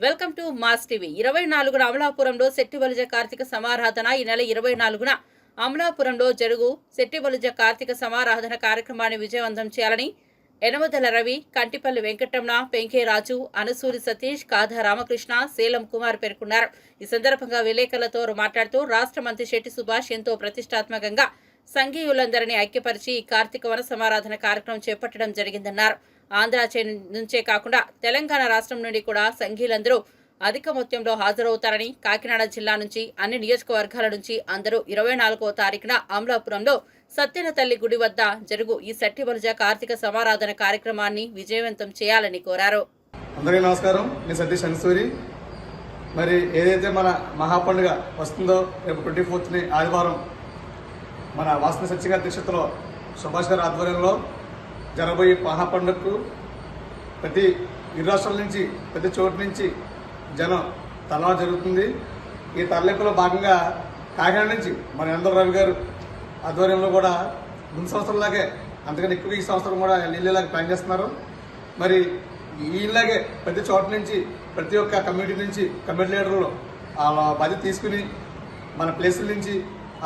Welcome to mass TV. ఇరవై నాలుగున అమలాపురంలో శెట్టివలిజ కార్తీక సమారాధన. ఈ నెల ఇరవై నాలుగున అమలాపురంలో జరుగు శెట్టివలిజ కార్తీక సమారాధన కార్యక్రమాన్ని విజయవంతం చేయాలని ఎనమదల రవి కంటిపల్లి వెంకటరమణ పెంకే రాజు అనసూరి సతీష్ కాధ రామకృష్ణ సేలం కుమార్ పేర్కొన్నారు. ఈ సందర్భంగా విలేకరులతో మాట్లాడుతూ రాష్ట్ర మంత్రి శెట్టి సుభాష్ ఎంతో ప్రతిష్టాత్మకంగా సంఘీయులందరినీ ఐక్యపరిచి ఈ కార్తీక వన సమారాధన కార్యక్రమం చేపట్టడం జరిగిందన్నారు. ఆంధ్ర చే- నుంచే కాకుండా తెలంగాణ రాష్ట్రం నుండి కూడా సంఘీయులందరూ అధిక మొత్తంలో హాజరవుతారని కాకినాడ జిల్లా నుంచి అన్ని నియోజకవర్గాల నుంచి అందరూ ఇరవై నాలుగో తారీఖున అమలాపురంలో సత్యన తల్లి గుడి వద్ద జరుగు ఈ సట్టిబలుజ కార్తీక సమారాధన కార్యక్రమాన్ని విజయవంతం చేయాలని కోరారు. అందరికీ నమస్కారం. నేను సతీష్ అన్సూరి. మరి ఏదైతే మన మహాపండుగ వస్తుందో రేపు ట్వంటీ ఫోర్త్ని ఆదివారం మన వాసన సత్యగా దీక్షతలో సుభాష్ గారి ఆధ్వర్యంలో జరగబోయే మహాపండుగకు ప్రతి ఇరు రాష్ట్రాల నుంచి ప్రతి చోటు నుంచి జనం తరలింపు జరుగుతుంది. ఈ తరలింపులో భాగంగా కాకినాడ నుంచి మన ఎందరు రవి గారు ఆధ్వర్యంలో కూడా ముందు సంవత్సరంలాగే అంతకని ఎక్కువ ఈ సంవత్సరం కూడా వెళ్ళేలాగా ప్లాన్ చేస్తున్నారు. మరి ఈలాగే ప్రతి చోట నుంచి ప్రతి ఒక్క కమ్యూనిటీ నుంచి కమ్యూనిటీ లీడర్లు ఆ బాధ్యత తీసుకుని మన ప్లేసుల నుంచి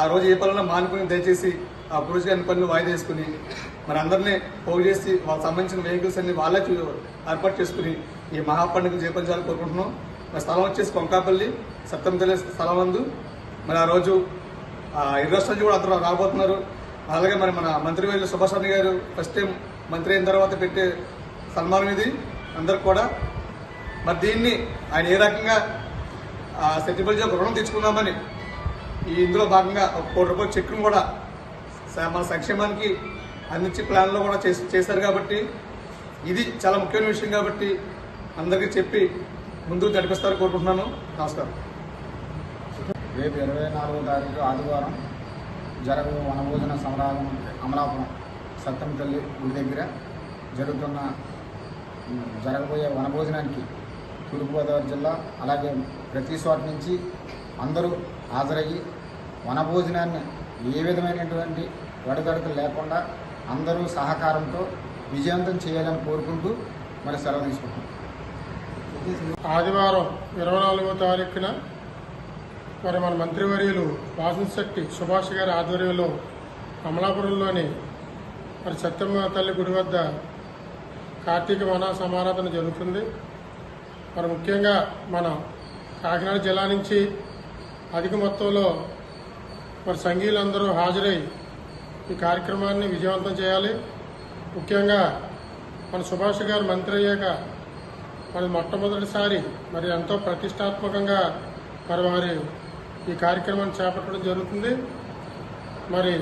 ఆ రోజు ఏ పనులను మానుకుని దయచేసి ఆ పురుషు గారి పనులు వాయిదా వేసుకుని మరి అందరినీ పోగు చేసి వాళ్ళకి సంబంధించిన వెహికల్స్ అన్ని వాళ్ళే ఏర్పాటు చేసుకుని ఈ మహాపండుగ చేపట్టాలని కోరుకుంటున్నాం. మరి స్థలం వచ్చేసి కొంకాపల్లి సప్తమ తల్లి స్థలం నందు మరి ఆ రోజు ఆ ఇరు రాష్ట్రాల నుంచి కూడా అందరూ రాబోతున్నారు. అలాగే మరి మన మంత్రి వేలు సుభాష్ చంద్ర గారు ఫస్ట్ టైం మంత్రి అయిన తర్వాత పెట్టే సన్మానం ఇది అందరికి కూడా. మరి దీన్ని ఆయన ఏ రకంగా సెటిల్మెంట్ ఒక రుణం తెచ్చుకుందామని ఈ ఇందులో భాగంగా ఒక కోటి రూపాయల చెక్కును కూడా మన సంక్షేమానికి అందించే ప్లాన్లో కూడా చేసి చేశారు కాబట్టి ఇది చాలా ముఖ్యమైన విషయం కాబట్టి అందరికీ చెప్పి ముందుకు నడిపిస్తారని కోరుకుంటున్నాను. నమస్కారం. రేపు ఇరవై నాలుగో తారీఖు ఆదివారం జరగబో వనభోజన సమరాగం అమలాపురం సత్తం తల్లి గుడి దగ్గర జరుగుతున్న జరగబోయే వనభోజనానికి తూర్పుగోదావరి జిల్లా అలాగే ప్రతి చోట నుంచి అందరూ హాజరయ్యి వనభోజనాన్ని ఏ విధమైనటువంటి వడదడుకులు లేకుండా అందరూ సహకారంతో విజయవంతం చేయాలని కోరుకుంటూ మరి సెలవు తీసుకుంటున్నాం. ఆదివారం ఇరవై నాలుగో తారీఖున మరి మన మంత్రివర్యులు వాసనశెట్టి సుభాష్ గారి ఆధ్వర్యంలో అమలాపురంలోని మరి సత్యమ్మ తల్లి గుడి వద్ద కార్తీక వన సమారాధన జరుగుతుంది. మరి ముఖ్యంగా మన కాకినాడ జిల్లా నుంచి అధిక మొత్తంలో మరి సంఘీయులందరూ హాజరై ఈ కార్యక్రమాన్ని విజయవంతం చేయాలి. ముఖ్యంగా మన సుభాష్ గారు మంత్రి అయ్యాక మరి మొట్టమొదటిసారి మరి ఎంతో ప్రతిష్టాత్మకంగా మరి వారి ఈ కార్యక్రమాన్ని చేపట్టడం జరుగుతుంది. మరి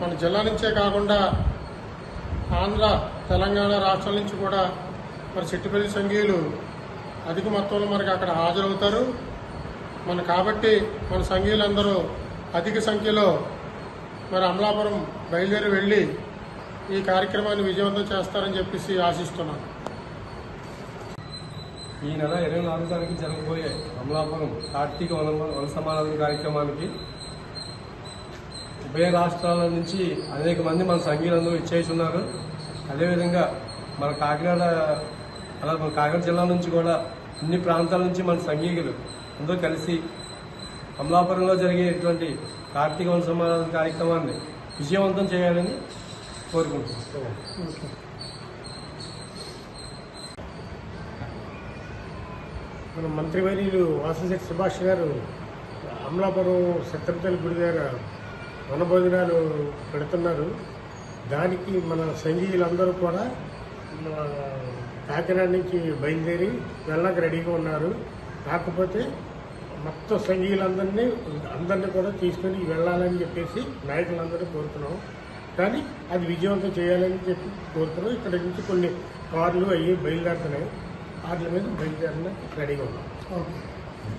మన జిల్లా నుంచే కాకుండా ఆంధ్ర తెలంగాణ రాష్ట్రాల నుంచి కూడా మరి చెట్టుపల్లి సంఘీయులు అధిక మొత్తంలో మనకి అక్కడ హాజరవుతారు. మన కాబట్టి మన సంఘీయులందరూ అధిక సంఖ్యలో మరి అమలాపురం బయలుదేరి వెళ్ళి ఈ కార్యక్రమాన్ని విజయవంతం చేస్తారని చెప్పేసి ఆశిస్తున్నాను. ఈ నెల ఇరవై నాలుగు తారీఖు జరగబోయే అమలాపురం కార్తీక వన వన కార్యక్రమానికి ఉభయ రాష్ట్రాల నుంచి అనేక మంది మన సంఘీయులందరూ ఇచ్చేసి ఉన్నారు అదేవిధంగా మన కాకినాడ అలా మన కాకినాడ జిల్లా నుంచి కూడా అన్ని ప్రాంతాల నుంచి మన సంఘీయులు అందరూ కలిసి అమలాపురంలో జరిగేటువంటి కార్తీక వన సమాధాన కార్యక్రమాన్ని విజయవంతం చేయాలని కోరుకుంటున్నాం. మన మంత్రివర్యులు వాసంశెట్టి సుభాష్ గారు అమలాపురం శత్రుతల గుడి దగ్గర వనభోజనాలు పెడుతున్నారు. దానికి మన సంఘీయులందరూ కూడా మన కాకినాడ నుంచి బయలుదేరి వెళ్ళక రెడీగా ఉన్నారు. కాకపోతే మొత్తం సంఘీయులందరినీ అందరినీ కూడా తీసుకొని వెళ్ళాలని చెప్పేసి నాయకులందరినీ కోరుతున్నాం. కానీ అది విజయవంతం చేయాలని చెప్పి కోరుతున్నాం. ఇక్కడ నుంచి కొన్ని కార్లు అవి బయలుదేరుతున్నాయి. వాటి మీద బయలుదేరిన రెడీగా ఉన్నాం.